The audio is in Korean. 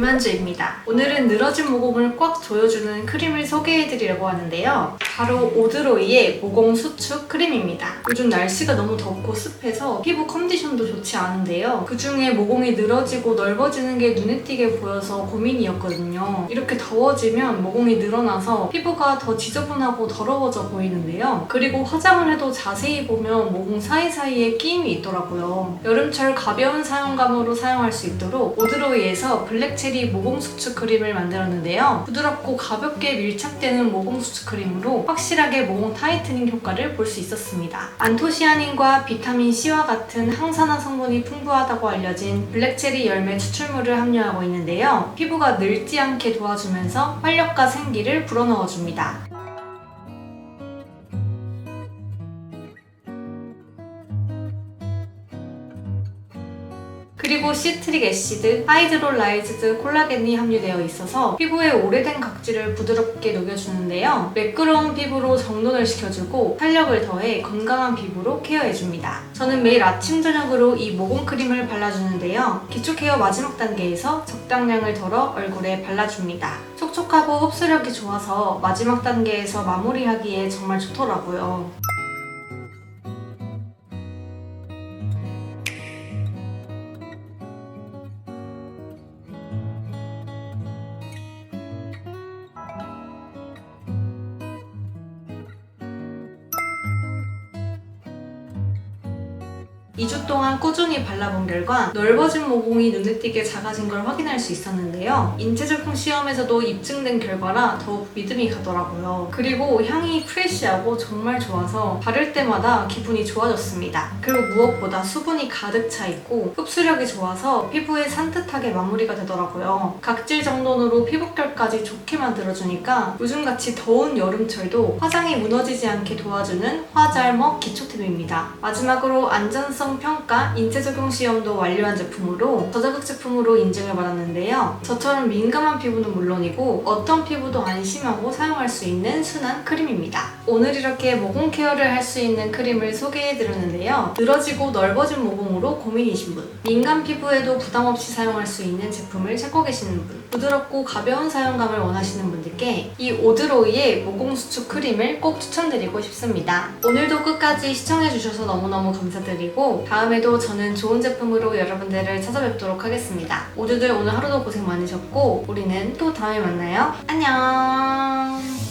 이현주입니다. 오늘은 늘어진 모공을 꽉 조여주는 크림을 소개해드리려고 하는데요. 바로 오드로이의 모공 수축 크림입니다. 요즘 날씨가 너무 덥고 습해서 피부 컨디션도 좋지 않은데요. 그 중에 모공이 늘어지고 넓어지는 게 눈에 띄게 보여서 고민이었거든요. 이렇게 더워지면 모공이 늘어나서 피부가 더 지저분하고 더러워져 보이는데요. 그리고 화장을 해도 자세히 보면 모공 사이사이에 끼임이 있더라고요. 여름철 가벼운 사용감으로 사용할 수 있도록 오드로이에서 블랙 체리 모공 수축 크림을 만들었는데요. 부드럽고 가볍게 밀착되는 모공 수축 크림으로 확실하게 모공 타이트닝 효과를 볼 수 있었습니다. 안토시아닌과 비타민 C와 같은 항산화 성분이 풍부하다고 알려진 블랙체리 열매 추출물을 함유하고 있는데요. 피부가 늙지 않게 도와주면서 활력과 생기를 불어넣어줍니다. 그리고 시트릭 애시드, 하이드롤라이즈드 콜라겐이 함유되어 있어서 피부에 오래된 각질을 부드럽게 녹여주는데요. 매끄러운 피부로 정돈을 시켜주고 탄력을 더해 건강한 피부로 케어해줍니다. 저는 매일 아침 저녁으로 이 모공 크림을 발라주는데요. 기초 케어 마지막 단계에서 적당량을 덜어 얼굴에 발라줍니다. 촉촉하고 흡수력이 좋아서 마지막 단계에서 마무리하기에 정말 좋더라고요. 이주 동안 꾸준히 발라본 결과 넓어진 모공이 눈에 띄게 작아진 걸 확인할 수 있었는데요. 인체적용 시험에서도 입증된 결과라 더욱 믿음이 가더라고요. 그리고 향이 프레쉬하고 정말 좋아서 바를 때마다 기분이 좋아졌습니다. 그리고 무엇보다 수분이 가득 차 있고 흡수력이 좋아서 피부에 산뜻하게 마무리가 되더라고요. 각질 정돈으로 피부결까지 좋게 만들어주니까 요즘같이 더운 여름철도 화장이 무너지지 않게 도와주는 화잘먹 기초템입니다. 마지막으로 안전성 평가 인체 적용 시험도 완료한 제품으로 저자극 제품으로 인증을 받았는데요. 저처럼 민감한 피부는 물론이고 어떤 피부도 안심하고 사용할 수 있는 순한 크림입니다. 오늘 이렇게 모공 케어를 할 수 있는 크림을 소개해드렸는데요. 늘어지고 넓어진 모공으로 고민이신 분, 민감 피부에도 부담 없이 사용할 수 있는 제품을 찾고 계시는 분, 부드럽고 가벼운 사용감을 원하시는 분들께 이 오드로이의 모공 수축 크림을 꼭 추천드리고 싶습니다. 오늘도 끝까지 시청해주셔서 너무너무 감사드리 고 다음에도 저는 좋은 제품으로 여러분들을 찾아뵙도록 하겠습니다. 모두들 오늘 하루도 고생 많으셨고 우리는 또 다음에 만나요. 안녕!